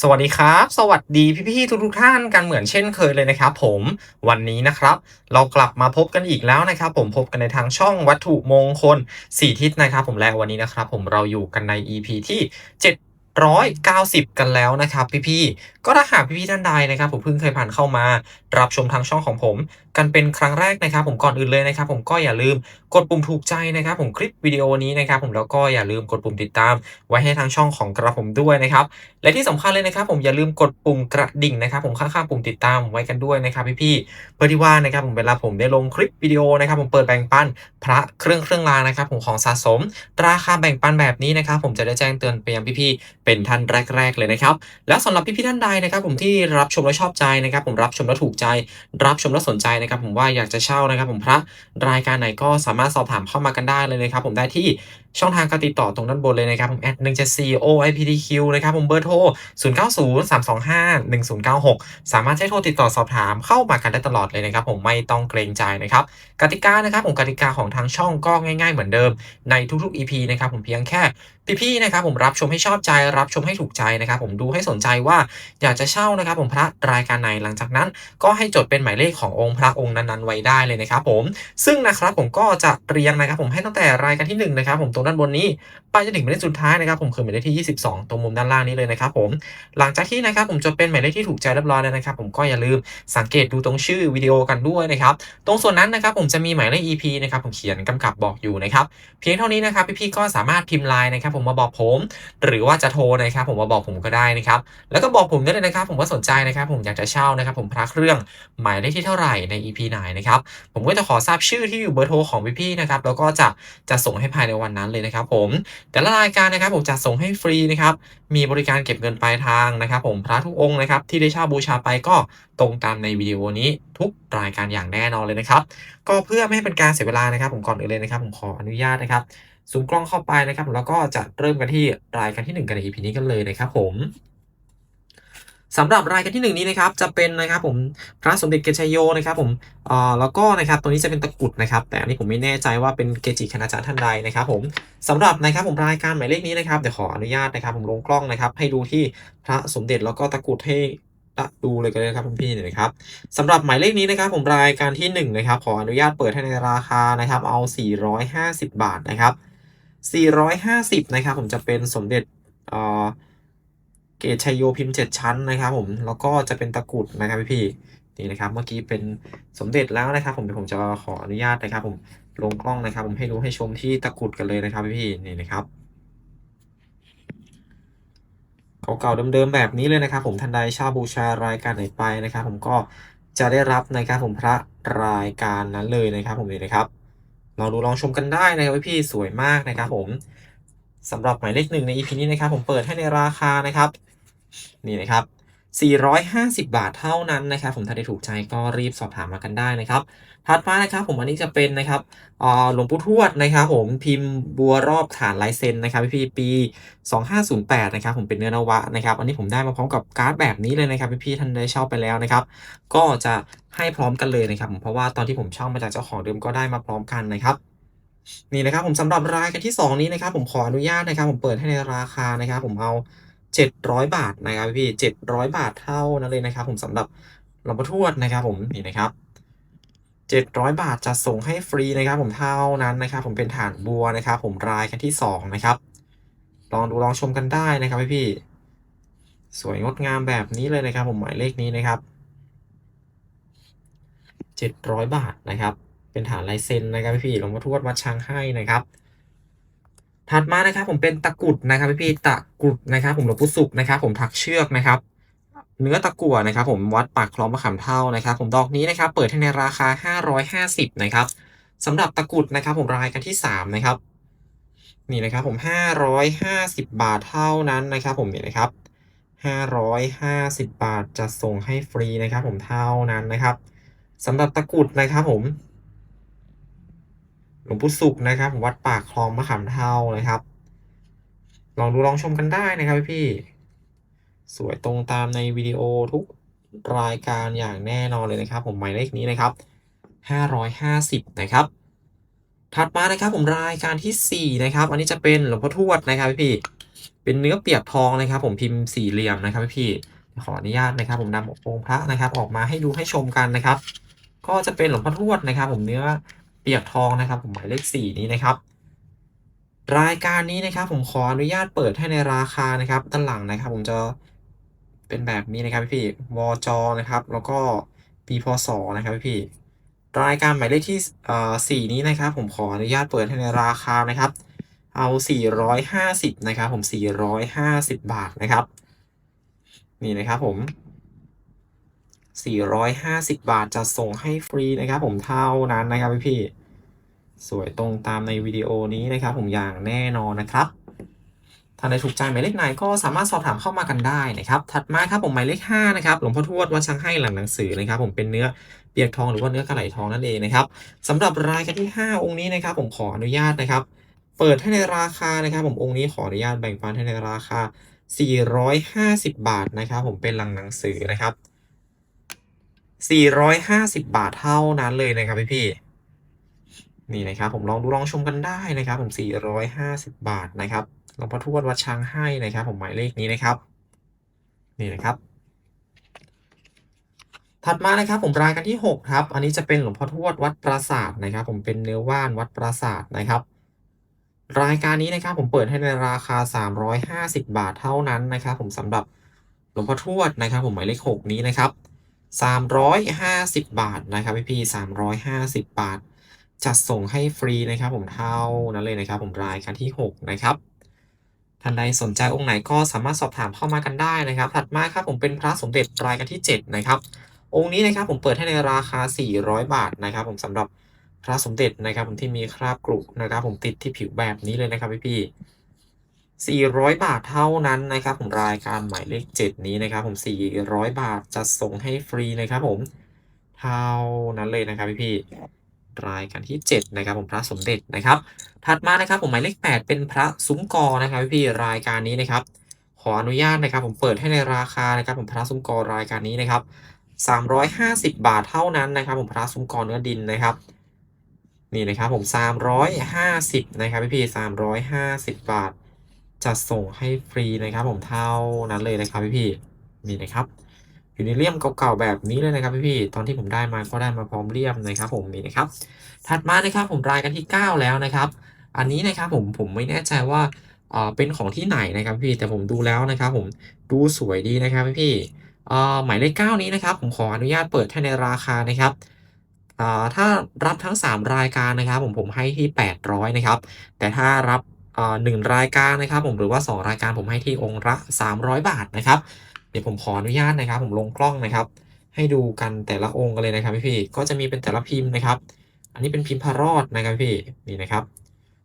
สวัสดีครับ สวัสดีพี่ๆทุกๆท่านกันเหมือนเช่นเคยเลยนะครับผมวันนี้นะครับ เรากลับมาพบกันอีกแล้วนะครับ ผมพบกันในทางช่องวัตถุมงคล4ทิศนะครับผมและวันนี้นะครับ ผมเราอยู่กันใน EP ที่790 กันแล้วนะครับพี่ๆ ก็ถ้าหากพี่ๆท่านใดนะครับผมเพิ่งเคยผ่านเข้ามา รับชมทางช่องของผมกันเป็นครั้งแรกนะครับ ผมก่อนอื่นเลยนะครับ ผมก็อย่าลืมกดปุ่มถูกใจนะครับ ผมคลิปวิดีโอนี้นะครับ ผมแล้วก็อย่าลืมกดปุ่มติดตาม ไว้ให้ทางช่องของกระผมด้วยนะครับ และที่สำคัญเลยนะครับ ผมอย่าลืมกดปุ่มกระดิ่งนะครับ ผมข้างๆปุ่มติดตามไว้กันด้วยนะครับพี่ๆเพื่อที่ว่านะครับผมเวลาผมได้ลงคลิปวิดีโอนะครับ ผมเปิดแบ่งปันพระเครื่องเครื่องรางนะครับ ผมของสะสม ราคาแบ่งปันแบบนี้นะครับ ผมจะได้แจ้งเตือนไปยังพี่ๆเป็นท่านแรก ๆ เลยนะครับ แล้วสำหรับพี่ๆท่านใดนะครับ ผมที่รับชมและชอบใจนะครับ ผมรับชมแล้วถูกใจ รับชมแล้วสนใจนะครับผมว่าอยากจะเช่านะครับผมพระรายการไหนก็สามารถสอบถามเข้ามากันได้เลยนะครับผมได้ที่ ช่องทางการติดต่อตรงด้านบนเลยนะครับ ผมแอด174 OIPTQ นะครับผมเบอร์โทร0903251096สามารถใช้โทรติดต่อสอบถามเข้ามากันได้ตลอดเลยนะครับผมไม่ต้องเกรงใจนะครับกติกานะครับผมกติกาของทางช่องก็ง่ายๆเหมือนเดิมในทุกๆ EP นะครับผมเพียงแค่พี่ๆนะครับผมรับชมให้ชอบใจรับชมให้ถูกใจนะครับผมดูให้สนใจว่าอยากจะเช่านะครับผมพระรายการไหนหลังจากนั้น ก็ให้จดเป็นหมายเลขขององค์พระองค์นั้นๆไว้ได้เลยนะครับผมซึ่งนะครับผมก็จะเรียงนะครับผมให้ตั้งแต่รายการที่หนึ่งนะครับผมตัวรงด้านบนนี้ ไปจนถึงหมายเลขสุดท้ายนะครับผมคือหมายเลขที่ 22 ตรงมุมด้านล่างนี้เลยนะครับผมหลังจากที่นะครับผมจดเป็นหมายเลขที่ถูกใจเรียบร้อยแล้วนะครับผมก็อย่าลืมสังเกตดูตรงชื่อวิดีโอกันด้วยนะครับตรงส่วนนั้นนะครับผมจะมีหมายเลข EP นะครับผมเขียนกำกับบอกอยู่นะครับเพียงเท่านี้นะครับพี่ๆก็สามารถพิมพ์ไลน์นะครับผมมาบอกผม หรือว่าจะโทรนะครับผมมาบอกผมก็ได้นะครับแล้วก็บอกผมได้เลยนะครับ ผมว่าสนใจนะครับผมอยากจะเช่านะครับผมพระเครื่องหมายเลขที่เท่าไหร่ใน EP ไหนนะครับผมก็จะขอทราบชื่อที่อยู่เบอร์โทรของพี่ๆนะครับแล้วก็จะจะส่งให้ภายในวันนั้นเลยนะครับผมแต่ละรายการนะครับผมจะส่งให้ฟรีนะครับมีบริการเก็บเงินปลายทางนะครับ ผมพระทุกองค์นะครับที่ได้เช่าบูชาไปก็ตรงตามในวิดีโอนี้ทุกรายการอย่างแน่นอนเลยนะครับ ก็เพื่อไม่ให้เป็นการเสียเวลานะครับ ผมก่อนอื่นเลยนะครับ ผมขออนุญาตนะครับซูมกล้องเข้าไปนะครับแล้วก็จะเริ่มกันที่รายการที่หนึ่งกันใน EP นี้กันเลยนะครับผม สำหรับรายการที่หนึ่งนี้นะครับจะเป็นนะครับผมพระสมเด็จเกชยโยนะครับผมเอ่อแล้วก็นะครับตัวนี้จะเป็นตะกุดนะครับแต่อันนี้ผมไม่แน่ใจว่าเป็นเกจิคณาจารย์ท่านใดนะครับผมสำหรับนะครับผมรายการหมายเลขนี้นะครับเดี๋ยวขออนุญาตนะครับผมลงกล้องนะครับให้ดูที่พระสมเด็จแล้วก็ตะกุดให้ดูเลยกันเลยครับคุณพี่เนี่ยนะครับสำหรับหมายเลขนี้นะครับผมรายการที่หนึ่งนะครับ ขออนุญาตเปิดให้ในราคานะครับเอา 450 บาทนะครับ450นะครับผมจะเป็นสมเด็จเอ่อ เกตชัยโยพิมพ์ 7 ชั้นนะครับผมแล้วก็จะเป็นตะกรุดนะครับพี่พี่นี่นะครับเมื่อกี้เป็นสมเด็จแล้วนะครับ ผมเดี๋ยวผมจะขออนุญาตนะครับ ผมลงกล้องนะครับ ผมให้ดูให้ชมที่ตะกรุดกันเลยนะครับพี่พี่นี่นะครับเก่าๆเดิมๆแบบนี้เลยนะครับ ผมทันใดช่าบูชารายการไหนไปนะครับ ผมก็จะได้รับนะครับ ผมพระรายการนั้นเลยนะครับ ผมนี่นะครับลองดูลองชมกันได้นะครับพี่สวยมากนะครับ ผมสำหรับหมายเลขหนึ่งใน EP นี้นะครับ ผมเปิดให้ในราคานะครับ นี่นะครับ 450 บาทเท่านั้นนะครับผมถ้าได้ถูกใจก็รีบสอบถามมากันได้นะครับถัดมานะครับผมอันนี้จะเป็นนะครับอ่อหลวงปู่ทวดนะครับผมพิมพ์บัวรอบฐานลายเซ็นนะครับพี่ปี 2508นะครับผมเป็นเนื้อนวะนะครับอันนี้ผมได้มาพร้อมกับการ์ดแบบนี้เลยนะครับพี่ๆท่านได้เช่าไปแล้วนะครับก็จะให้พร้อมกันเลยนะครับผมเพราะว่าตอนที่ผมเช่ามาจากเจ้าของเดิมก็ได้มาพร้อมกันนะครับนี่นะครับผมสำหรับรายการที่สองนี้นะครับผมขออนุญาตนะครับผมเปิดให้ในราคานะครับผมเอา 700 บาทนะครับพี่700 บาทเท่านั้นเลยนะครับ ผมสำหรับหลวงพ่อทวดนะครับ ผมนี่นะครับ 700 บาทจะส่งให้ฟรีนะครับ ผมเท่านั้นนะครับ ผมเป็นฐานบัวนะครับ ผมรายกันที่สองนะครับ ลองดูลองชมกันได้นะครับพี่พี่สวยงดงามแบบนี้เลยนะครับ ผมหมายเลขนี้นะครับ 700 บาทนะครับ เป็นฐานลายเซ็นนะครับพี่หลวงพ่อทวดวัดช้างให้นะครับ ถัดมานะครับผมเป็นตะกุดนะครับพี่ๆตะกุดนะครับ ผมหลวงปู่สุขนะครับ ผมถักเชือกนะครับ เนื้อตะกั่วนะครับ ผมวัดปากคลองมะขามเท่านะครับ ผมดอกนี้นะครับ เปิดให้ในราคา 550 นะครับสำหรับตะกุดนะครับ ผมรายกันที่ 3 นะครับ นี่นะครับผม 550 บาทเท่านั้นนะครับ ผมนี่นะครับ 550 บาทจะส่งให้ฟรีนะครับ ผมเท่านั้นนะครับสำหรับตะกุดนะครับผม หลวงปู่สุขนะครับผมวัดปากคลองมะขามเท่านะครับ ลองดูลองชมกันได้นะครับพี่ สวยตรงตามในวิดีโอทุกรายการอย่างแน่นอนเลยนะครับ ผมหมายเลขนี้นะครับ 550 นะครับ ถัดมานะครับผมรายการที่ 4 นะครับ อันนี้จะเป็นหลวงพ่อทวดนะครับพี่ เป็นเนื้อเปียกทองนะครับ ผมพิมพ์สี่เหลี่ยมนะครับพี่ ขออนุญาตนะครับ ผมนำองค์พระนะครับ ออกมาให้ดูให้ชมกันนะครับ ก็จะเป็นหลวงพ่อทวดนะครับ ผมเนื้อ เปียกทองนะครับผมหมายเลขสี่นี้นะครับ รายการนี้นะครับผมขออนุญาตเปิดให้ในราคานะครับด้านหลังนะครับ ผมจะเป็นแบบนี้นะครับพี่วจนะครับ แล้วก็ปีพศนะครับพี่รายการหมายเลขที่สี่นี้นะครับ ผมขออนุญาตเปิดให้ในราคานะครับ เอา 450 นะครับ ผม 450 บาทนะครับ นี่นะครับผม 450 บาทจะส่งให้ฟรีนะครับผมเท่านั้นนะครับพี่ๆสวยตรงตามในวิดีโอนี้นะครับผมอย่างแน่นอนนะครับท่านใดถูกใจหมายเลขไหนก็สามารถสอบถามเข้ามากันได้นะครับ ถัดมาครับผมหมายเลข5นะครับหลวงพ่อทวดวัดช้างให้หลังหนังสือนะครับ ผมเป็นเนื้อเปียกทองหรือว่าเนื้อกระไหลทองนั่นเองนะครับสำหรับรายการที่ 5 องค์นี้นะครับ ผมขออนุญาตนะครับ เปิดให้ในราคานะครับ ผมองค์นี้ขออนุญาตแบ่งปันให้ในราคา 450 บาทนะครับ ผมเป็นหลังหนังสือนะครับ 450 บาทเท่านั้นเลยนะครับพี่ๆนี่นะครับผมลองดูลองชมกันได้นะครับ ผม 450 บาทนะครับหลวงพ่อทวดวัดช้างให้นะครับ ผมหมายเลขนี้นะครับ นี่นะครับ ถัดมานะครับ ผมรายการที่ 6 ครับ อันนี้จะเป็นหลวงพ่อทวดวัดปราสาทนะครับ ผมเป็นเนื้อว่านวัดปราสาทนะครับ รายการนี้นะครับผมเปิดให้ในราคา 350 บาทเท่านั้นนะครับ ผมสำหรับหลวงพ่อทวดนะครับ ผมหมายเลข 6 นี้นะครับ 350 บาทนะครับพี่พี่350 บาท จัดส่งให้ฟรีนะครับผมเท่านั้นเลยนะครับ ผมรายการที่ 6 นะครับท่านใดสนใจองค์ไหนก็สามารถสอบถามเข้ามากันได้นะครับ ถัดมาครับผมเป็นพระสมเด็จรายการที่ 7 นะครับ องค์นี้นะครับผมเปิดให้ในราคา 400 บาทนะครับ ผมสำหรับพระสมเด็จนะครับ ผมที่มีคราบกรุนะครับ ผมติดที่ผิวแบบนี้เลยนะครับพี่พี่ 400 บาทเท่านั้นนะครับผมรายการหมายเลข 7 นี้นะครับ ผม 400 บาทจะส่งให้ฟรีนะครับ ผมเท่านั้นเลยนะครับพี่พี่รายการที่ 7 นะครับ ผมพระสมเด็จนะครับ ถัดมานะครับผมหมายเลข 8 เป็นพระซุ้มกอนะครับพี่พี่รายการนี้นะครับ ขออนุญาตนะครับ ผมเปิดให้ในราคานะครับ ผมพระซุ้มกอรายการนี้นะครับ 350 บาทเท่านั้นนะครับ ผมพระซุ้มกอเนื้อดินนะครับนี่นะครับผม 350 นะครับพี่พี่350 บาท จะส่งให้ฟรีนะครับผมเท่านั้นเลยนะครับพี่พี่นี่นะครับอยู่ในเลี่ยมเก่าๆแบบนี้เลยนะครับพี่พี่ตอนที่ผมได้มาก็ได้มาพร้อมเลี่ยมนะครับ ผมนี่นะครับ ถัดมานะครับผมรายกันที่ 9 แล้วนะครับ อันนี้นะครับผมผมไม่แน่ใจว่าเป็นของที่ไหนนะครับพี่แต่ผมดูแล้วนะครับ ผมดูสวยดีนะครับพี่พี่หมายเลข 9 นี้นะครับ ผมขออนุญาตเปิดให้ในราคานะครับถ้ารับทั้ง 3 รายการนะครับ ผมผมให้ที่ 800 นะครับ แต่ถ้ารับ อ่า1รายการนะครับผมหรือว่า 2 รายการผมให้ที่องค์ละ 300 บาทนะครับ เดี๋ยวผมขออนุญาตนะครับ ผมลงกล้องนะครับ ให้ดูกันแต่ละองค์กันเลยนะครับพี่พี่ก็จะมีเป็นแต่ละพิมพ์นะครับ อันนี้เป็นพิมพ์พระรอดนะครับพี่นี่นะครับ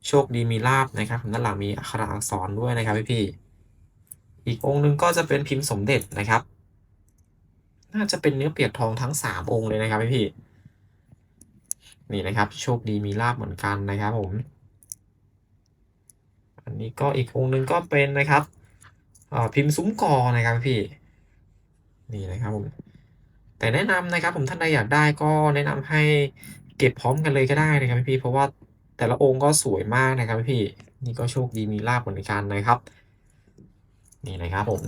โชคดีมีลาบนะครับด้านหลังมีอักขระอักษรด้วยนะครับพี่พี่อีกองค์หนึ่งก็จะเป็นพิมพ์สมเด็จนะครับ น่าจะเป็นเนื้อเปียกทองทั้งสามองค์เลยนะครับพี่พี่นี่นะครับ โชคดีมีลาบเหมือนกันนะครับผม อันนี้ก็อีกองค์หนึ่งก็เป็นนะครับพิมพ์ซุ้มกอนะครับพี่นี่นะครับผมแต่แนะนำนะครับ ผมท่านใดอยากได้ก็แนะนำให้เก็บพร้อมกันเลยก็ได้นะครับพี่เพราะว่าแต่ละองค์ก็สวยมากนะครับพี่นี่ก็โชคดีมีลาบเหมือนกันนะครับ นี่นะครับผม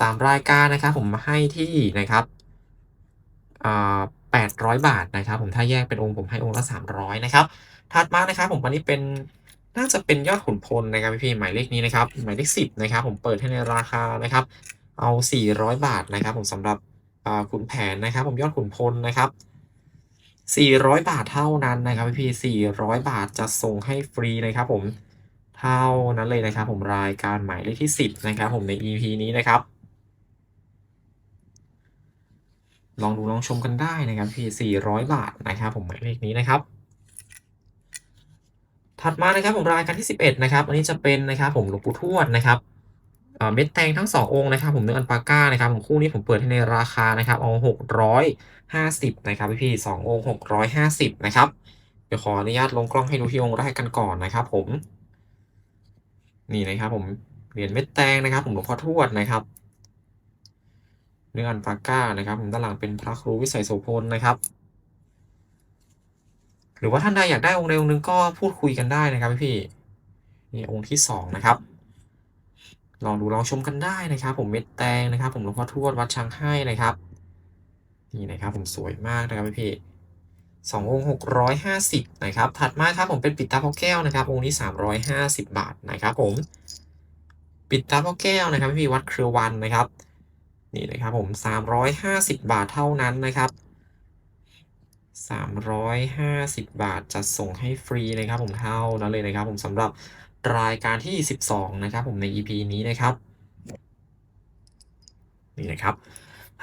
สามรายการนะครับ ผมมาให้ที่นะครับแปดร้อยบาทนะครับ ผมถ้าแยกเป็นองค์ผมให้องค์ละสามร้อยนะครับถัดมานะครับ ผมวันนี้เป็น น่าจะเป็นยอดขุนพลนะครับพี่หมายเลขนี้นะครับหมายเลขสิบนะครับผมเปิดให้ในราคานะครับ เอาสี่ร้อยบาทนะครับ ผมสำหรับขุนแผนนะครับ ผมยอดขุนพลนะครับ400 บาทเท่านั้นนะครับพี่400 บาทจะส่งให้ฟรีนะครับ ผมเท่านั้นเลยนะครับ ผมรายการหมายเลขที่ 10 นะครับ ผมใน EP นี้นะครับ ลองดูลองชมกันได้นะครับพี่400 บาทนะครับ ผมหมายเลขนี้นะครับ ถัดมานะครับผมรายการที่ 11นะครับอันนี้จะเป็นนะครับผมหลวงปู่ทวดนะครับเม็ดแตงทั้ง 2 องค์นะครับ ผมเนื้ออันปาก้านะครับผมคู่นี้ผมเปิดให้ในราคานะครับเอา650นะครับพี่ๆสององค์650นะครับเดี๋ยวขออนุญาตลงกล้องให้ดูที่องค์แรกกันก่อนนะครับ ผม นี่นะครับ ผมเหรียญเม็ดแตงนะครับ ผมหลวงพ่อทวดนะครับ เนื้ออันปาก้านะครับ ผมด้านหลังเป็นพระครูวิสัยโสพลนะครับ หรือว่าท่านใดอยากได้องค์ใดองค์หนึ่งก็พูดคุยกันได้นะครับพี่นี่องค์ที่สองนะครับลองดูลองชมกันได้นะครับ ผมเม็ดแตงนะครับ ผมหลวงพ่อทวดวัดช้างให้นะครับ นี่นะครับ ผมสวยมากนะครับพี่สององค์650นะครับ ถัดมาครับผมเป็นปิดตาพ่อแก้วนะครับ องค์นี้350บบาทนะครับ ผม ปิดตาพ่อแก้วนะครับพี่วัดเครือวันนะครับ นี่นะครับผม350บาทเท่านั้นนะครับ 350 บาทจัดส่งให้ฟรีนะครับผมเท่านั้นเลยนะครับ ผมสำหรับรายการที่ 12 นะครับ ผมใน EP นี้นะครับนี่นะครับ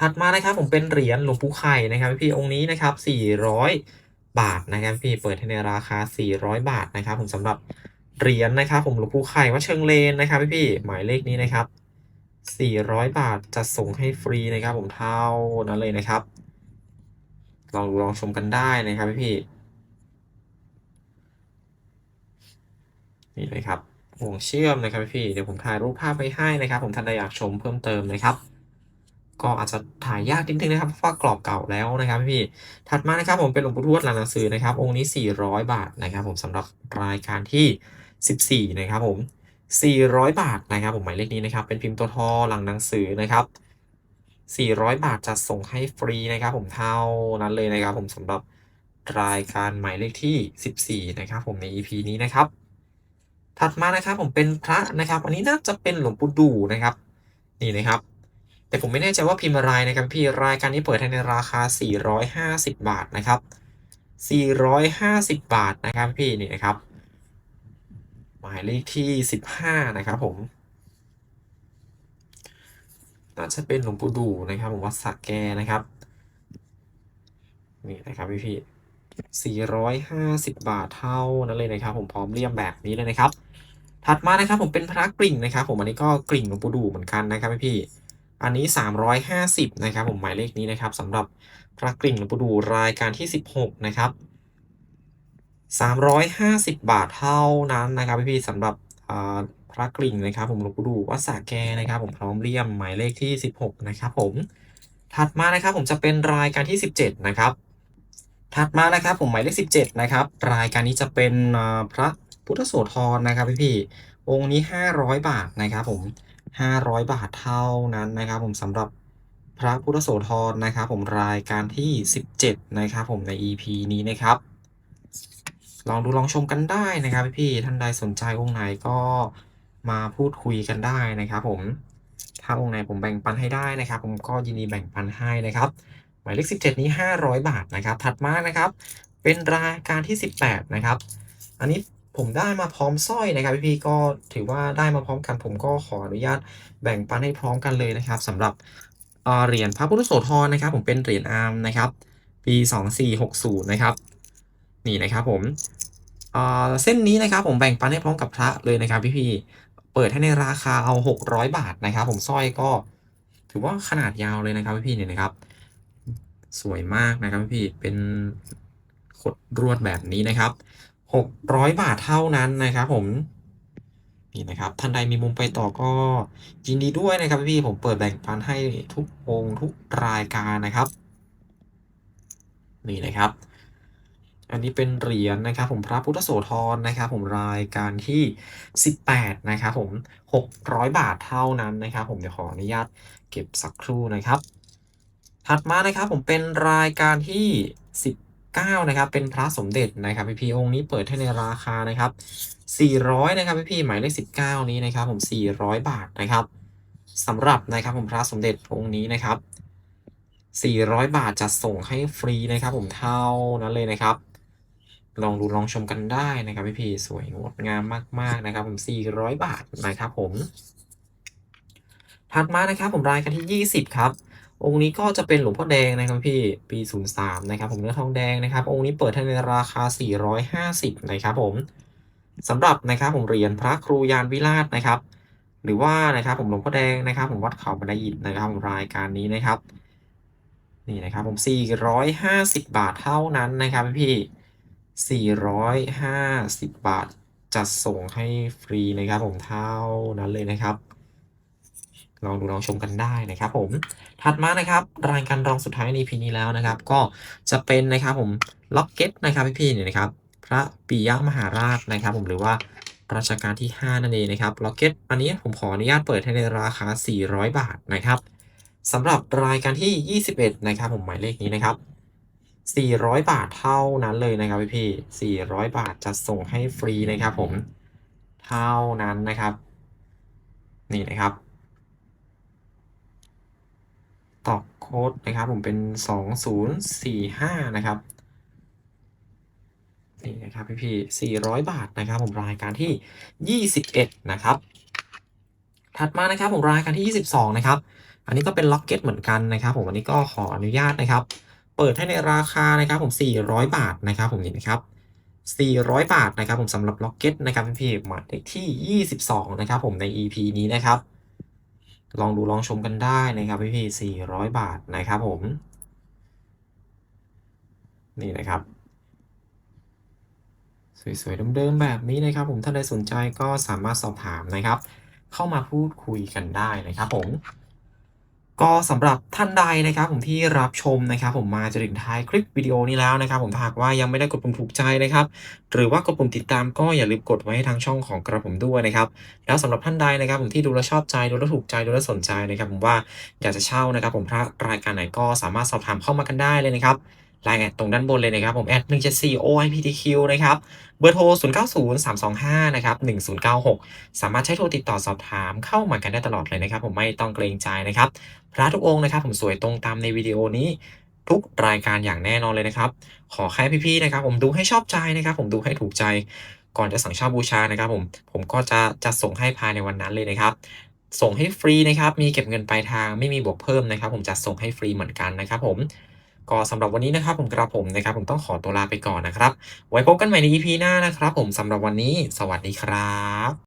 ถัดมานะครับผมเป็นเหรียญหลวงปู่ไข่นะครับพี่องค์นี้นะครับ 400 บาทนะครับพี่เปิดให้ในราคา 400 บาทนะครับ ผมสำหรับเหรียญนะครับ ผมหลวงปู่ไข่วัดเชิงเลนนะครับพี่พี่หมายเลขนี้นะครับ 400 บาทจัดส่งให้ฟรีนะครับ ผมเท่านั้นเลยนะครับ ลองลองชมกันได้นะครับพี่พี่นี่เลยครับห่วงเชื่อมนะครับพี่เดี๋ยวผมถ่ายรูปภาพไว้ให้นะครับ ผมท่านใดอยากชมเพิ่มเติมนะครับ ก็อาจจะถ่ายยากนิดนึงนะครับเพราะว่ากรอบเก่าแล้วนะครับพี่ถัดมานะครับผมเป็นหลวงปู่ทวดหลังหนังสือนะครับ องค์นี้ 400 บาทนะครับ ผมสำหรับรายการที่ 14 นะครับผม400 บาทนะครับ ผมหมายเลขนี้นะครับ เป็นพิมพ์ตัวทอหลังหนังสือนะครับ 400 บาทจัดส่งให้ฟรีนะครับผมเท่านั้นเลยนะครับผมสำหรับรายการหมายเลขที่ 14 นะครับผมใน EP นี้นะครับ ถัดมานะครับผมเป็นพระนะครับ อันนี้น่าจะเป็นหลวงปู่ดูนะครับ นี่นะครับ แต่ผมไม่แน่ใจว่าพิมพ์อะไรนะครับพี่รายการนี้เปิดให้ในราคา 450 บาทนะครับ 450 บาทนะครับพี่นี่นะครับ หมายเลขที่ 15 นะครับผม น่าจะเป็นหลวงปู่ดูนะครับผมวัดสระแกนะครับ นี่นะครับพี่พี่450 บาทเท่านั้นเลยนะครับ ผมพร้อมเลี่ยมแบบนี้เลยนะครับ ถัดมานะครับผมเป็นพระกริ่งนะครับ ผมอันนี้ก็กริ่งหลวงปู่ดูเหมือนกันนะครับพี่พี่อันนี้ 350นะครับผมหมายเลขนี้นะครับสำหรับพระกริ่งหลวงปู่ดูรายการที่ 16 นะครับ 350 บาทเท่านั้นนะครับพี่พี่สำหรับ ระกริ่งนะครับผมหลวงปู่ดูวัดสระแกนะครับ ผมพร้อมเลี่ยมหมายเลขที่ 16 นะครับผมถัดมานะครับ ผมจะเป็นรายการที่ 17 นะครับ ถัดมานะครับ ผมหมายเลข 17 นะครับ รายการนี้จะเป็นพระพุทธโสธรนะครับพี่พี่องค์นี้ 500 บาทนะครับ ผม 500 บาทเท่านั้นนะครับ ผมสำหรับพระพุทธโสธรนะครับ ผมรายการที่ 17 นะครับ ผมใน EP นี้นะครับลองดูลองชมกันได้นะครับพี่ท่านใดสนใจองค์ไหนก็ มาพูดคุยกันได้นะครับผม ถ้าองค์ไหนผมแบ่งปันให้ได้นะครับ ผมก็ยินดีแบ่งปันให้นะครับ หมายเลข 17 นี้ 500 บาทนะครับ ถัดมานะครับ เป็นรายการที่ 18 นะครับ อันนี้ผมได้มาพร้อมสร้อยนะครับพี่ๆก็ถือว่าได้มาพร้อมกัน ผมก็ขออนุญาตแบ่งปันให้พร้อมกันเลยนะครับสำหรับเหรียญพระพุทธโสธรนะครับ ผมเป็นเหรียญอาร์มนะครับ ปี 2460 นะครับ นี่นะครับผมเส้นนี้นะครับผมแบ่งปันให้พร้อมกับพระเลยนะครับพี่ๆ เปิดให้ในราคาเอา 600 บาทนะครับ ผมสร้อยก็ถือว่าขนาดยาวเลยนะครับพี่ๆเนี่ยนะครับ สวยมากนะครับพี่เป็นขดรวดแบบนี้นะครับ 600 บาทเท่านั้นนะครับผมนี่นะครับท่านใดมีมุมไปต่อก็ยินดีด้วยนะครับพี่ผมเปิดแบ่งปันให้ทุกองทุกรายการนะครับ นี่นะครับ อันนี้เป็นเหรียญนะครับผมพระพุทธโสธรนะครับผมรายการที่ 18นะครับผม 600 บาทเท่านั้นนะครับ ผมเดี๋ยวขออนุญาตเก็บสักครู่นะครับ ถัดมานะครับผมเป็นรายการที่ 19นะครับเป็นพระสมเด็จนะครับพี่พี่องค์นี้เปิดให้ในราคานะครับ 400นะครับพี่พี่หมายเลข19 นี้นะครับ ผม 400 บาทนะครับสำหรับนะครับผมพระสมเด็จองค์นี้นะครับ400 บาทจัดส่งให้ฟรีนะครับ ผมเท่านั้นเลยนะครับ ลองดูลองชมกันได้นะครับพี่พีสวยงดงามมาก ๆ นะครับ ผม 400 บาทนะครับผม ถัดมานะครับผมรายกันที่ 20 ครับ องค์นี้ก็จะเป็นหลวงพ่อแดงนะครับพี่ปี 03 นะครับ ผมเนื้อทองแดงนะครับ องค์นี้เปิดให้ในราคา 450 นะครับผมสำหรับนะครับผมเหรียญพระครูยานวิราชนะครับ หรือว่านะครับผมหลวงพ่อแดงนะครับ ผมวัดเขาบันไดอิฐนะครับรายการนี้นะครับ นี่นะครับผม 450 บาทเท่านั้นนะครับพี่ 450 บาท จัดส่งให้ฟรีนะครับผมเท่านั้นเลยนะครับลองดูลองชมกันได้นะครับผมถัดมานะครับรายการรองสุดท้ายใน EP นี้แล้วนะครับ ก็จะเป็นนะครับผมล็อกเก็ตนะครับพี่ๆเนี่ยนะครับ พระปิยมหาราชนะครับ ผมหรือว่ารัชกาลที่ 5 นั่นเองนะครับล็อกเก็ตอันนี้ผมขออนุญาตเปิดให้ในราคา 400 บาทนะครับสำหรับรายการที่ 21 นะครับ ผมหมายเลขนี้นะครับ 400 บาทเท่านั้นเลยนะครับพี่พี่400 บาทจะส่งให้ฟรีนะครับผม เท่านั้นนะครับ นี่นะครับตอกโค้ดนะครับผมเป็น 2045 นะครับ นี่นะครับพี่พี่400 บาทนะครับผมรายการที่ 21 นะครับ ถัดมานะครับผมรายการที่ 22 นะครับ อันนี้ก็เป็นล็อกเก็ตเหมือนกันนะครับ ผมอันนี้ก็ขออนุญาตนะครับ เปิดให้ในราคานะครับผม 400 บาทนะครับผมนี่นะครับ 400 บาทนะครับผมสำหรับล็อกเก็ตนะครับพี่พี่หมายเลขที่ 22 นะครับผมใน EP นี้นะครับ ลองดูลองชมกันได้นะครับพี่พี่400 บาทนะครับผม นี่นะครับ สวยๆเดิมๆแบบนี้นะครับผมถ้าใดสนใจก็สามารถสอบถามนะครับ เข้ามาพูดคุยกันได้นะครับผม ก็สำหรับท่านใดนะครับผมที่รับชมนะครับ ผมมาจนถึงท้ายคลิปวิดีโอนี้แล้วนะครับ ผมถ้าหากว่ายังไม่ได้กดปุ่มถูกใจนะครับ หรือว่ากดปุ่มติดตามก็อย่าลืมกดไว้ให้ทางช่องของกระผมด้วยนะครับแล้วสำหรับท่านใดนะครับ ผมที่ดูแลชอบใจดูแลถูกใจดูแลสนใจนะครับ ผมว่าอยากจะเช่านะครับ ผมพระรายการไหนก็สามารถสอบถามเข้ามากันได้เลยนะครับ ไลน์แอดตรงด้านบนเลยนะครับผมแอด174 OIPTQ นะครับเบอร์โทร 090 325นะครับ1096 สามารถใช้โทรติดต่อสอบถามเข้ามากันได้ตลอดเลยนะครับ ผมไม่ต้องเกรงใจนะครับพระทุกองค์นะครับ ผมสวยตรงตามในวิดีโอนี้ทุกรายการอย่างแน่นอนเลยนะครับ ขอแค่พี่ๆนะครับ ผมดูให้ชอบใจนะครับ ผมดูให้ถูกใจ ก่อนจะสั่งเช่าบูชานะครับ ผมผมก็จะจะส่งให้ภายในวันนั้นเลยนะครับ ส่งให้ฟรีนะครับ มีเก็บเงินปลายทางไม่มีบวกเพิ่มนะครับ ผมจะส่งให้ฟรีเหมือนกันนะครับ ผม ก็สำหรับวันนี้นะครับผมกระผมนะครับ ผมต้องขอตัวลาไปก่อนนะครับ ไว้พบกันใหม่ใน EP หน้านะครับ ผมสำหรับวันนี้ สวัสดีครับ